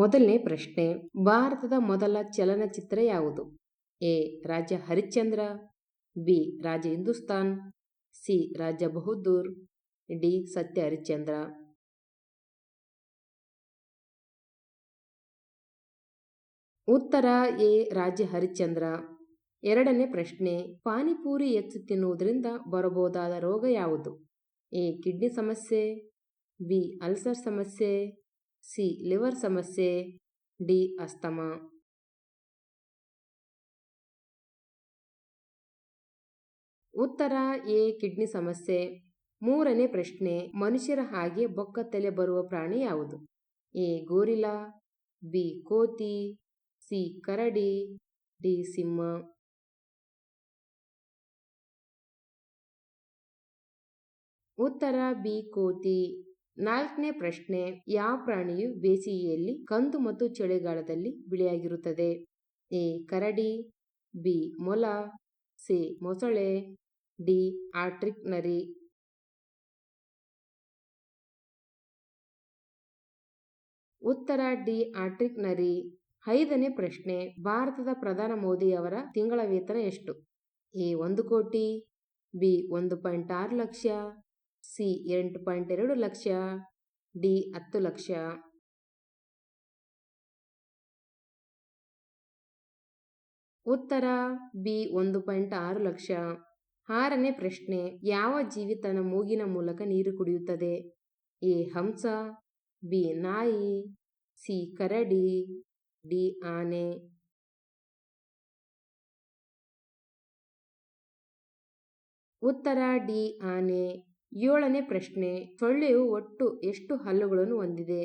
ಮೊದಲನೇ ಪ್ರಶ್ನೆ, ಭಾರತದ ಮೊದಲ ಚಲನಚಿತ್ರ ಯಾವುದು? A Raja Harishchandra, B Raja Hindustan, C Raja Bahadur, D, Satya Harishchandra. ಉತ್ತರ, ಎ ರಾಜ ಹರಿಶ್ಚಂದ್ರ. ಎರಡನೇ ಪ್ರಶ್ನೆ, ಪಾನಿಪೂರಿ ಹೆಚ್ಚು ತಿನ್ನುವುದರಿಂದ ಬರಬಹುದಾದ ರೋಗ ಯಾವುದು? ಎ, ಕಿಡ್ನಿ ಸಮಸ್ಯೆ, ಬಿ, ಅಲ್ಸರ್ ಸಮಸ್ಯೆ ಸಿ. ಲಿವರ್ ಸಮಸ್ಯೆ. ಡಿ. ಅಸ್ತಮ. ಉತ್ತರ ಎ. ಕಿಡ್ನಿ ಸಮಸ್ಯೆ. ಮೂರನೇ ಪ್ರಶ್ನೆ ಮನುಷ್ಯರ ಹಾಗೆ ಬೊಕ್ಕ ತಲೆ ಬರುವ ಪ್ರಾಣಿ ಯಾವುದು? ಎ. Gorilla B. ಕೋತಿ. ಸಿ. ಕರಡಿ. ಡಿ. ಸಿಂಹ. ಉತ್ತರ ಬಿ. ಕೋತಿ. ನಾಲ್ಕನೇ ಪ್ರಶ್ನೆ ಯಾವ ಪ್ರಾಣಿಯು ಬೇಸಿಗೆಯಲ್ಲಿ ಕಂದು ಮತ್ತು ಚಳಿಗಾಲದಲ್ಲಿ ಬಿಳಿಯಾಗಿರುತ್ತದೆ? ಎ, ಕರಡಿ, ಬಿ, ಮೊಲ, ಸಿ, ಮೊಸಳೆ, ಡಿ, ಆಟ್ರಿಕ್ ನರಿ. ಉತ್ತರ, ಡಿ, ಆಟ್ರಿಕ್ ನರಿ. ಐದನೇ ಪ್ರಶ್ನೆ, ಭಾರತದ ಪ್ರಧಾನ ಮೋದಿಯವರ ತಿಂಗಳ ವೇತನ ಎಷ್ಟು? ಎ, ಒಂದು ಕೋಟಿ, ಬಿ, ಒಂದು ಪಾಯಿಂಟ್ ಆರು ಲಕ್ಷ ಸಿ ಎಂಟು ಪಾಯಿಂಟ್ ಎರಡು ಲಕ್ಷ, ಡಿ ಹತ್ತು ಲಕ್ಷ. ಉತ್ತರ, ಬಿ ಒಂದು ಪಾಯಿಂಟ್ ಆರು ಲಕ್ಷ. ಆರನೇ ಪ್ರಶ್ನೆ, ಯಾವ ಜೀವಿ ತನ್ನ ಮೂಗಿನ ಮೂಲಕ ನೀರು ಕುಡಿಯುತ್ತದೆ? ಎ ಹಂಸ, ಬಿ ನಾಯಿ, ಸಿ ಕರಡಿ, ಡಿ ಆನೆ. ಉತ್ತರ, ಡಿ ಆನೆ. ಏಳನೇ ಪ್ರಶ್ನೆ, ಸೊಳ್ಳೆಯು ಒಟ್ಟು ಎಷ್ಟು ಹಲ್ಲುಗಳನ್ನು ಹೊಂದಿದೆ?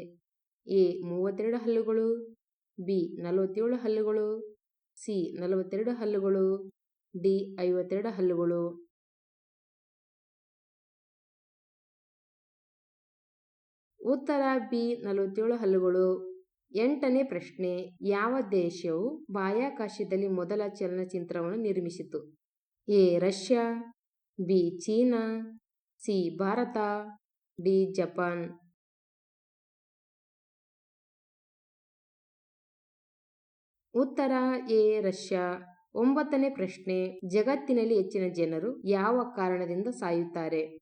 ಎ, ಮೂವತ್ತೆರಡು ಹಲ್ಲುಗಳು, ಬಿ, ನಲವತ್ತೇಳು ಹಲ್ಲುಗಳು, ಸಿ, ನಲವತ್ತೆರಡು ಹಲ್ಲುಗಳು, ಡಿ, ಐವತ್ತೆರಡು ಹಲ್ಲುಗಳು. ಉತ್ತರ, ಬಿ, ನಲವತ್ತೇಳು ಹಲ್ಲುಗಳು. ಎಂಟನೇ ಪ್ರಶ್ನೆ, ಯಾವ ದೇಶವು ಬಾಹ್ಯಾಕಾಶದಲ್ಲಿ ಮೊದಲ ಚಲನಚಿತ್ರವನ್ನು ನಿರ್ಮಿಸಿತು? A, Russia, B, China C Bharat, D Japan. ಉತ್ತರ ಎ ರಷ್ಯಾ. ಒಂಬತ್ತನೇ ಪ್ರಶ್ನೆ. ಜಗತ್ತಿನಲ್ಲಿ ಹೆಚ್ಚಿನ ಜನರು ಯಾವ ಕಾರಣದಿಂದ ಸಾಯುತ್ತಾರೆ?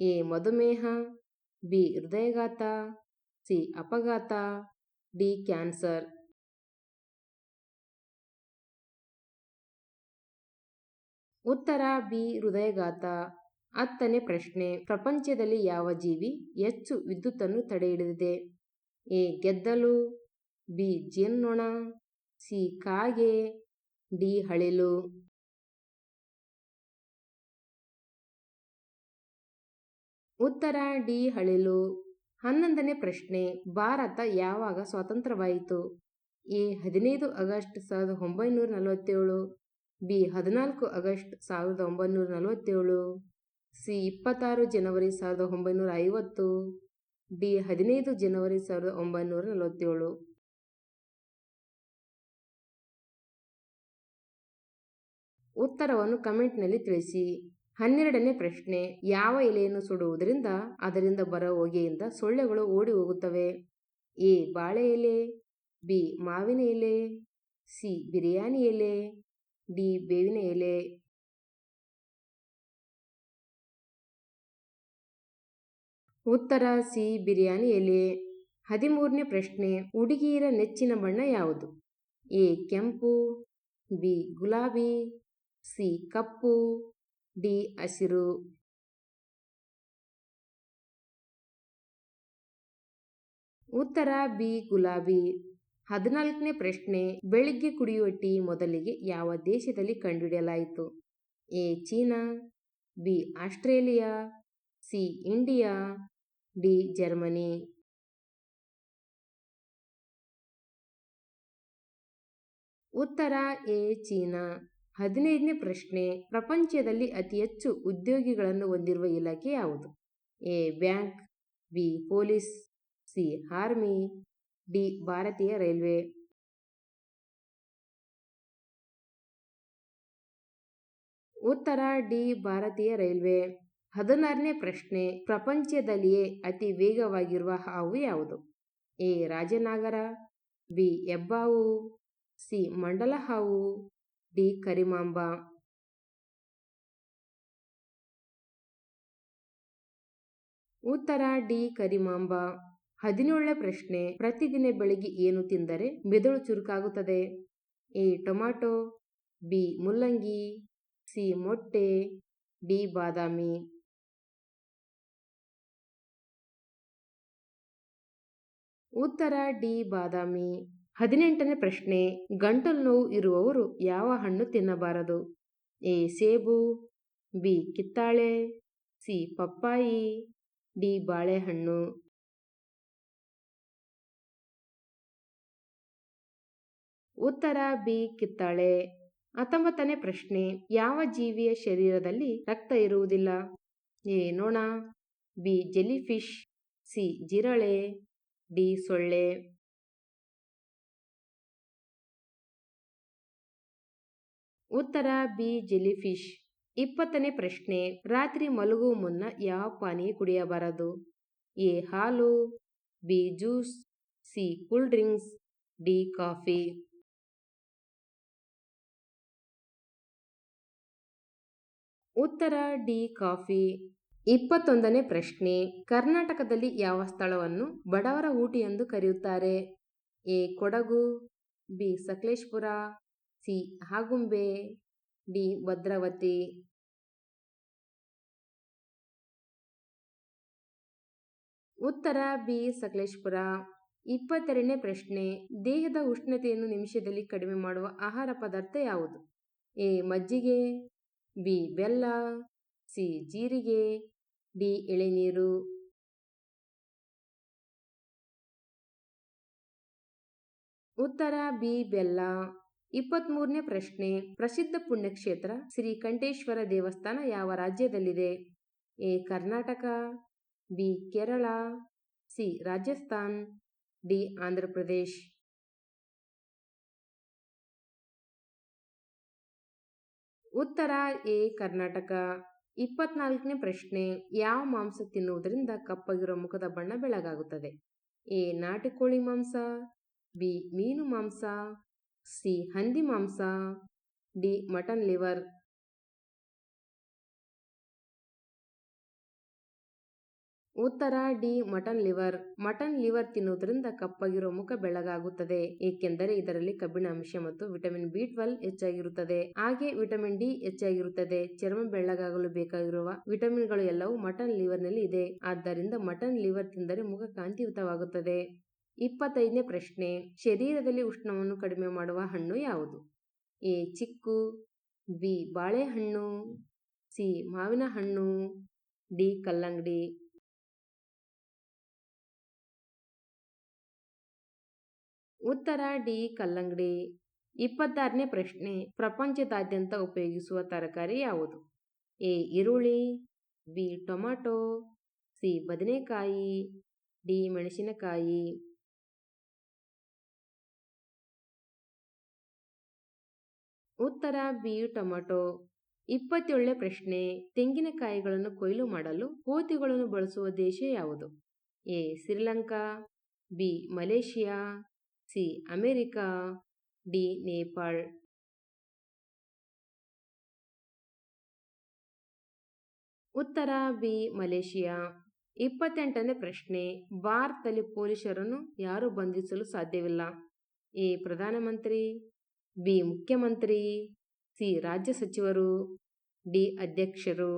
ಎ ಮಧುಮೇಹ, ಬಿ ಹೃದಯಘಾತ, ಸಿ ಅಪಘಾತ, ಡಿ ಕ್ಯಾನ್ಸರ್. ಉತ್ತರ ಬಿ ಹೃದಯಘಾತ. ಹತ್ತನೇ ಪ್ರಶ್ನೆ, ಪ್ರಪಂಚದಲ್ಲಿ ಯಾವ ಜೀವಿ ಹೆಚ್ಚು ವಿದ್ಯುತ್ತನ್ನು ತಡೆಹಿಡಿದಿದೆ? ಎ, ಗೆದ್ದಲು, ಬಿ, ಜೇನ್ನೊಣ, ಸಿ, ಕಾಗೆ, ಡಿ, ಹಳಿಲು. ಉತ್ತರ, ಡಿ, ಹಳಿಲು. ಹನ್ನೊಂದನೇ ಪ್ರಶ್ನೆ, ಭಾರತ ಯಾವಾಗ ಸ್ವಾತಂತ್ರ್ಯವಾಯಿತು? ಎ, ಹದಿನೈದು ಆಗಸ್ಟ್ ಸಾವಿರದ ಒಂಬೈನೂರ ನಲವತ್ತೇಳು. ಬಿ, ಹದಿನಾಲ್ಕು ಆಗಸ್ಟ್ ಸಾವಿರದ ಒಂಬೈನೂರ ನಲವತ್ತೇಳು. ಸಿ ಇಪ್ಪತ್ತಾರು ಜನವರಿ ಸಾವಿರದ ಒಂಬೈನೂರ ಐವತ್ತು, ಡಿ ಹದಿನೈದು ಜನವರಿ ಸಾವಿರದ ಒಂಬೈನೂರ ನಲವತ್ತೇಳು. ಉತ್ತರವನ್ನು ಕಮೆಂಟ್ನಲ್ಲಿ ತಿಳಿಸಿ. ಹನ್ನೆರಡನೇ ಪ್ರಶ್ನೆ, ಯಾವ ಎಲೆಯನ್ನು ಸುಡುವುದರಿಂದ ಅದರಿಂದ ಬರೋ ಹೊಗೆಯಿಂದ ಸೊಳ್ಳೆಗಳು ಓಡಿ ಹೋಗುತ್ತವೆ? ಎ, ಬಾಳೆ ಎಲೆ, ಬಿ, ಮಾವಿನ ಎಲೆ, ಸಿ, ಬಿರಿಯಾನಿ ಎಲೆ, ಡಿ, ಬೇವಿನ ಎಲೆ. ಉತ್ತರ ಸಿ ಬಿರಿಯಾನಿ ಎಲೆ ಹದಿಮೂರನೇ ಪ್ರಶ್ನೆ ಹುಡುಗಿಯರ ನೆಚ್ಚಿನ ಬಣ್ಣ ಯಾವುದು? ಎ, ಕೆಂಪು, ಬಿ, ಗುಲಾಬಿ, ಸಿ, ಕಪ್ಪು, ಡಿ, ಹಸಿರು. ಉತ್ತರ ಬಿ, ಗುಲಾಬಿ. ಹದಿನಾಲ್ಕನೇ ಪ್ರಶ್ನೆ, ಬೆಳಿಗ್ಗೆ ಕುಡಿಯುವ ಟೀ ಮೊದಲಿಗೆ ಯಾವ ದೇಶದಲ್ಲಿ ಕಂಡುಹಿಡಿಯಲಾಯಿತು? A, China, B, Australia, C, India D, Germany. ಉತ್ತರ ಎ, ಚೀನಾ. ಹದಿನೈದನೇ ಪ್ರಶ್ನೆ, ಪ್ರಪಂಚದಲ್ಲಿ ಅತಿ ಹೆಚ್ಚು ಉದ್ಯೋಗಿಗಳನ್ನು ಹೊಂದಿರುವ ಇಲಾಖೆ ಯಾವುದು? A, bank, B, police, C, army, D, ಭಾರತೀಯ ರೈಲ್ವೆ. ಉತ್ತರ ಡಿ, ಭಾರತೀಯ ರೈಲ್ವೆ. ಹದಿನಾರನೇ ಪ್ರಶ್ನೆ, ಪ್ರಪಂಚದಲ್ಲಿಯೇ ಅತಿ ವೇಗವಾಗಿರುವ ಹಾವು ಯಾವುದು? ಎ, ರಾಜನಾಗರ, ಬಿ ಎಬ್ಬಾವು ಸಿ, ಮಂಡಲ ಹಾವು, ಡಿ, ಕರಿಮಾಂಬ. ಉತ್ತರ, ಡಿ, ಕರಿಮಾಂಬ. ಹದಿನೇಳನೇ ಪ್ರಶ್ನೆ, ಪ್ರತಿದಿನ ಬೆಳಿಗ್ಗೆ ಏನು ತಿಂದರೆ ಮೆದುಳು ಚುರುಕಾಗುತ್ತದೆ? ಎ, ಟೊಮಾಟೊ, ಬಿ, ಮುಲ್ಲಂಗಿ, ಸಿ, ಮೊಟ್ಟೆ, ಡಿ, ಬಾದಾಮಿ. ಉತ್ತರ ಡಿ ಬಾದಾಮಿ. ಹದಿನೆಂಟನೇ ಪ್ರಶ್ನೆ, ಗಂಟಲು ನೋವು ಇರುವವರು ಯಾವ ಹಣ್ಣು ತಿನ್ನಬಾರದು? ಎ, ಸೇಬು, ಬಿ, ಕಿತ್ತಾಳೆ, ಸಿ, ಪಪ್ಪಾಯಿ, ಡಿ, ಬಾಳೆಹಣ್ಣು. ಉತ್ತರ ಬಿ, ಕಿತ್ತಾಳೆ. ಹತ್ತೊಂಬತ್ತನೇ ಪ್ರಶ್ನೆ, ಯಾವ ಜೀವಿಯ ಶರೀರದಲ್ಲಿ ರಕ್ತ ಇರುವುದಿಲ್ಲ? ಎ, ನೊಣ, ಬಿ ಜೆಲಿಫಿಶ್ ಸಿ, ಜಿರಳೆ ಡಿ ಸೊಳ್ಳೆ. ಉತ್ತರ, ಬಿ ಜೆಲಿಫಿಶ್ ಇಪ್ಪತ್ತನೇ ಪ್ರಶ್ನೆ. ರಾತ್ರಿ ಮಲಗುವ ಮುನ್ನ ಯಾವ ಪಾನೀಯ ಕುಡಿಯಬಾರದು? ಎ, ಹಾಲು, B, juice, C, cool drinks, D, coffee. ಉತ್ತರ, ಡಿ, ಕಾಫಿ. ಇಪ್ಪತ್ತೊಂದನೇ ಪ್ರಶ್ನೆ. ಕರ್ನಾಟಕದಲ್ಲಿ ಯಾವ ಸ್ಥಳವನ್ನು ಬಡವರ ಊಟಿ ಎಂದು ಕರೆಯುತ್ತಾರೆ? A. Kodagu, B. Sakleshpur, C. Agumbe, D. Bhadravathi. ಉತ್ತರ, ಬಿ. ಸಕಲೇಶ್ಪುರ. ಇಪ್ಪತ್ತೆರಡನೇ ಪ್ರಶ್ನೆ. ದೇಹದ ಉಷ್ಣತೆಯನ್ನು ನಿಮಿಷದಲ್ಲಿ ಕಡಿಮೆ ಮಾಡುವ ಆಹಾರ ಪದಾರ್ಥ ಯಾವುದು? ಎ. ಮಜ್ಜಿಗೆ, ಬಿ. ಬೆಲ್ಲ, ಸಿ. ಜೀರಿಗೆ ಡಿ ಎಳೆನೀರು ಉತ್ತರ ಬಿ ಬೆಲ್ಲ. ಇಪ್ಪತ್ತ್ಮೂರನೇ ಪ್ರಶ್ನೆ. ಪ್ರಸಿದ್ಧ ಪುಣ್ಯಕ್ಷೇತ್ರ ಶ್ರೀ ಕಂಠೇಶ್ವರ ದೇವಸ್ಥಾನ ಯಾವ ರಾಜ್ಯದಲ್ಲಿದೆ? A Karnataka, B Kerala, C Rajasthan, D Andhra Pradesh ಉತ್ತರ ಎ ಕರ್ನಾಟಕ. ಇಪ್ಪತ್ನಾಲ್ಕನೇ ಪ್ರಶ್ನೆ, ಯಾವ ಮಾಂಸ ತಿನ್ನುವುದರಿಂದ ಕಪ್ಪಗಿರೋ ಮುಖದ ಬಣ್ಣ ಬೆಳಗಾಗುತ್ತದೆ? ಎ, ನಾಟಿ ಕೋಳಿ ಮಾಂಸ, ಬಿ, ಮೀನು ಮಾಂಸ, ಸಿ, ಹಂದಿ ಮಾಂಸ, ಡಿ, ಮಟನ್ ಲಿವರ್. ಉತ್ತರ D, mutton liver. Mutton liver ತಿನ್ನುವುದರಿಂದ ಕಪ್ಪಗಿರೋ ಮುಖ ಬೆಳಗಾಗುತ್ತದೆ ಏಕೆಂದರೆ ಇದರಲ್ಲಿ ಕಬ್ಬಿಣ ಅಂಶ ಮತ್ತು ವಿಟಮಿನ್ ಬಿ ಟ್ವೆಲ್ ಹೆಚ್ಚಾಗಿರುತ್ತದೆ. ಹಾಗೆ ವಿಟಮಿನ್ ಡಿ ಹೆಚ್ಚಾಗಿರುತ್ತದೆ. ಚರ್ಮ ಬೆಳ್ಳಗಾಗಲು ಬೇಕಾಗಿರುವ ವಿಟಮಿನ್ಗಳು ಎಲ್ಲವೂ ಮಟನ್ ಲಿವರ್ನಲ್ಲಿ ಇದೆ. ಆದ್ದರಿಂದ ಮಟನ್ ಲಿವರ್ ತಿಂದರೆ ಮುಖ ಕಾಂತಿಯುತವಾಗುತ್ತದೆ. ಇಪ್ಪತ್ತೈದನೇ ಪ್ರಶ್ನೆ. ಶರೀರದಲ್ಲಿ ಉಷ್ಣವನ್ನು ಕಡಿಮೆ ಮಾಡುವ ಹಣ್ಣು ಯಾವುದು? A, chikoo. ಬಿ, ಬಾಳೆಹಣ್ಣು. ಸಿ, ಮಾವಿನ ಹಣ್ಣು. ಡಿ, ಕಲ್ಲಂಗಡಿ. ಉತ್ತರ ಡಿ ಕಲ್ಲಂಗಡಿ. ಇಪ್ಪತ್ತಾರನೇ ಪ್ರಶ್ನೆ, ಪ್ರಪಂಚದಾದ್ಯಂತ ಉಪಯೋಗಿಸುವ ತರಕಾರಿ ಯಾವುದು? ಎ, ಈರುಳ್ಳಿ, ಬಿ, ಟೊಮಾಟೊ, ಸಿ, ಬದನೆಕಾಯಿ, ಡಿ, ಮೆಣಸಿನಕಾಯಿ. ಉತ್ತರ ಬಿ, ಟೊಮಾಟೊ. ಇಪ್ಪತ್ತೇಳನೇ ಪ್ರಶ್ನೆ, ತೆಂಗಿನಕಾಯಿಗಳನ್ನು ಕೊಯ್ಲು ಮಾಡಲು ಕೋತಿಗಳನ್ನು ಬಳಸುವ ದೇಶ ಯಾವುದು? A, Sri Lanka, B, Malaysia C, America, D, Nepal. ಉತ್ತರ, ಬಿ, ಮಲೇಷಿಯಾ. ಇಪ್ಪತ್ತೆಂಟನೇ ಪ್ರಶ್ನೆ, ಭಾರತದಲ್ಲಿ ಪೊಲೀಸರನ್ನು ಯಾರು ಬಂಧಿಸಲು ಸಾಧ್ಯವಿಲ್ಲ. ಎ, ಪ್ರಧಾನಮಂತ್ರಿ, ಬಿ, ಮುಖ್ಯಮಂತ್ರಿ, ಸಿ, ರಾಜ್ಯ ಸಚಿವರು, ಡಿ, ಅಧ್ಯಕ್ಷರು.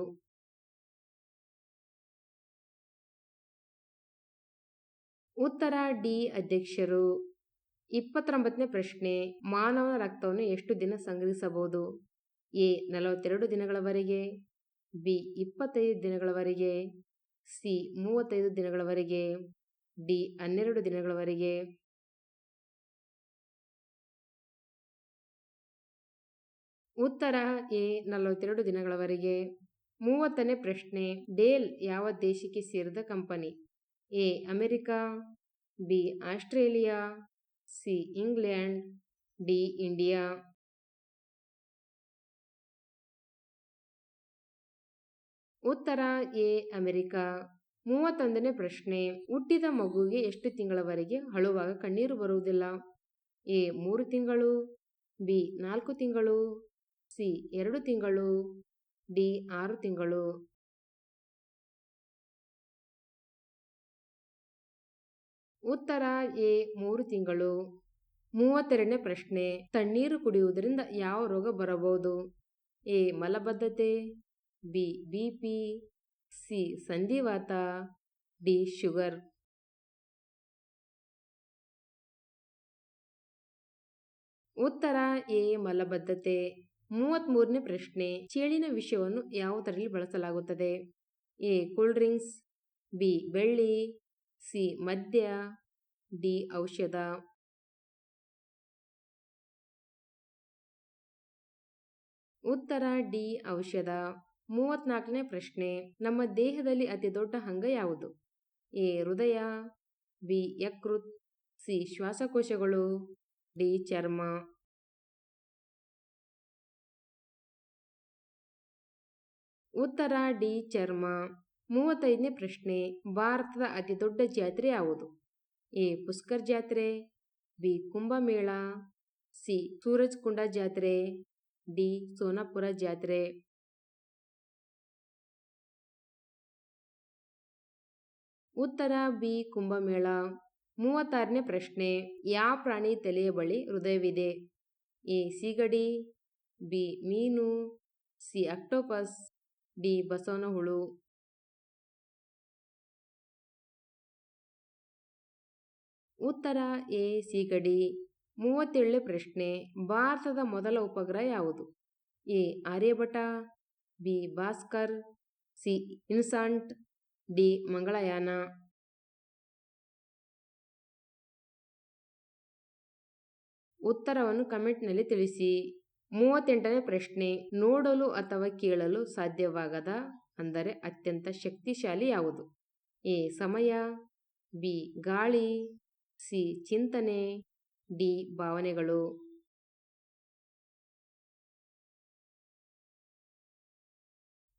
ಉತ್ತರ, ಡಿ, ಅಧ್ಯಕ್ಷರು. ಇಪ್ಪತ್ತೊಂಬತ್ತನೇ ಪ್ರಶ್ನೆ ಮಾನವನ ರಕ್ತವನ್ನು ಎಷ್ಟು ದಿನ ಸಂಗ್ರಹಿಸಬಹುದು? ಎ, ನಲವತ್ತೆರಡು ದಿನಗಳವರೆಗೆ, ಬಿ, ಇಪ್ಪತ್ತೈದು ದಿನಗಳವರೆಗೆ, ಸಿ, ಮೂವತ್ತೈದು ದಿನಗಳವರೆಗೆ, ಡಿ, ಹನ್ನೆರಡು ದಿನಗಳವರೆಗೆ. ಉತ್ತರ, ಎ, ನಲವತ್ತೆರಡು ದಿನಗಳವರೆಗೆ. ಮೂವತ್ತನೇ ಪ್ರಶ್ನೆ, ಡೇಲ್ ಯಾವ ದೇಶಕ್ಕೆ ಸೇರಿದ company? A, America, B, Australia C, England, D, India. ಉತ್ತರ, ಎ, ಅಮೆರಿಕಾ. ಮೂವತ್ತೊಂದನೇ ಪ್ರಶ್ನೆ, ಹುಟ್ಟಿದ ಮಗುವಿಗೆ ಎಷ್ಟು ತಿಂಗಳವರೆಗೆ ಅಳುವಾಗ ಕಣ್ಣೀರು ಬರುವುದಿಲ್ಲ? ಎ, ಮೂರು ತಿಂಗಳು. ಬಿ, ನಾಲ್ಕು ತಿಂಗಳು. ಸಿ, ಎರಡು ತಿಂಗಳು. ಡಿ, ಆರು ತಿಂಗಳು. ಉತ್ತರ ಎ, ಮೂರು ತಿಂಗಳು. ಮೂವತ್ತೆರಡನೇ ಪ್ರಶ್ನೆ, ತಣ್ಣೀರು ಕುಡಿಯುವುದರಿಂದ ಯಾವ ರೋಗ ಬರಬಹುದು? ಎ, ಮಲಬದ್ಧತೆ, ಬಿ ಬಿ ಪಿ, ಸಿ, ಸಂಧಿವಾತ, ಡಿ, ಶುಗರ್. ಉತ್ತರ ಎ, ಮಲಬದ್ಧತೆ. ಮೂವತ್ತ್ಮೂರನೇ ಪ್ರಶ್ನೆ, ಚೇಳಿನ ವಿಷಯವನ್ನು ಯಾವುದರಲ್ಲಿ ಬಳಸಲಾಗುತ್ತದೆ? ಎ, ಕೂಲ್ ಡ್ರಿಂಕ್ಸ್, ಬಿ, ಬೆಳ್ಳಿ ಸಿ. ಮದ್ಯ, ಡಿ. ಔಷಧ. ಉತ್ತರ, ಡಿ. ಔಷಧ. ಮೂವತ್ನಾಲ್ಕನೇ ಪ್ರಶ್ನೆ. ನಮ್ಮ ದೇಹದಲ್ಲಿ ಅತಿ ದೊಡ್ಡ ಅಂಗ ಯಾವುದು? ಎ. ಹೃದಯ, ಬಿ. ಯಕೃತ್, ಸಿ. ಶ್ವಾಸಕೋಶಗಳು, ಡಿ. ಚರ್ಮ. ಉತ್ತರ, ಡಿ. ಚರ್ಮ. ಮೂವತ್ತೈದನೇ ಪ್ರಶ್ನೆ, ಭಾರತದ ಅತಿ ದೊಡ್ಡ ಜಾತ್ರೆ ಯಾವುದು? ಎ, ಪುಷ್ಕರ್ ಜಾತ್ರೆ, ಬಿ, ಕುಂಭಮೇಳ, ಸಿ ಸೂರಜ್ ಕುಂಡ ಜಾತ್ರೆ, ಡಿ, ಸೋನಾಪುರ ಜಾತ್ರೆ. ಉತ್ತರ, ಬಿ, ಕುಂಭಮೇಳ. ಮೂವತ್ತಾರನೇ ಪ್ರಶ್ನೆ, ಯಾವ ಪ್ರಾಣಿ ತಲೆಯ ಬಳಿ ಹೃದಯವಿದೆ? ಎ, ಸಿಗಡಿ, ಬಿ, ಮೀನು, ಸಿ, ಅಕ್ಟೋಪಸ್, ಡಿ ಬಸವನ ಹುಳು ಉತ್ತರ ಎ ಸಿಗಡಿ ಮೂವತ್ತೇಳನೇ ಪ್ರಶ್ನೆ. ಭಾರತದ ಮೊದಲ ಉಪಗ್ರಹ ಯಾವುದು? A, Aryabhata, B, Bhaskar, C, INSAT, D, Mangalyaan. ಉತ್ತರವನ್ನು ಕಮೆಂಟ್ನಲ್ಲಿ ತಿಳಿಸಿ. ಮೂವತ್ತೆಂಟನೇ ಪ್ರಶ್ನೆ. ನೋಡಲು ಅಥವಾ ಕೇಳಲು ಸಾಧ್ಯವಾಗದ, ಅಂದರೆ ಅತ್ಯಂತ ಶಕ್ತಿಶಾಲಿ ಯಾವುದು? ಎ, ಸಮಯ, ಬಿ, ಗಾಳಿ. ಸಿ ಚಿಂತನೆ, ಡಿ ಭಾವನೆಗಳು.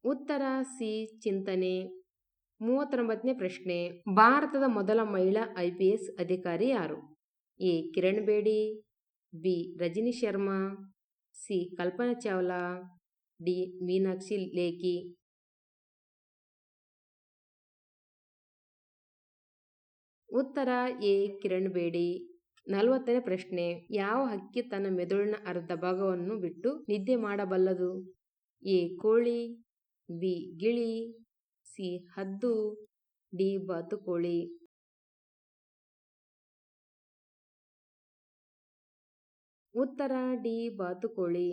ಉತ್ತರ ಸಿ ಚಿಂತನೆ. ಮೂವತ್ತೊಂಬತ್ತನೇ ಪ್ರಶ್ನೆ. ಭಾರತದ ಮೊದಲ ಮಹಿಳಾ ಐ ಪಿ ಎಸ್ ಅಧಿಕಾರಿ ಯಾರು? A. Kiran Bedi B. Rajani Sharma, C. Kalpana Chawla, D. Meenakshi Lekhi. ಉತ್ತರ ಎ, ಕಿರಣ್ ಬೇಡಿ. ನಲವತ್ತನೇ ಪ್ರಶ್ನೆ, ಯಾವ ಹಕ್ಕಿ ತನ್ನ ಮೆದುಳಿನ ಅರ್ಧ ಭಾಗವನ್ನು ಬಿಟ್ಟು ನಿದ್ದೆ ಮಾಡಬಲ್ಲದು? ಎ, ಕೋಳಿ, ಬಿ, ಗಿಳಿ, ಸಿ, ಹದ್ದು, ಡಿ ಬಾತುಕೋಳಿ ಉತ್ತರ ಡಿ ಬಾತುಕೋಳಿ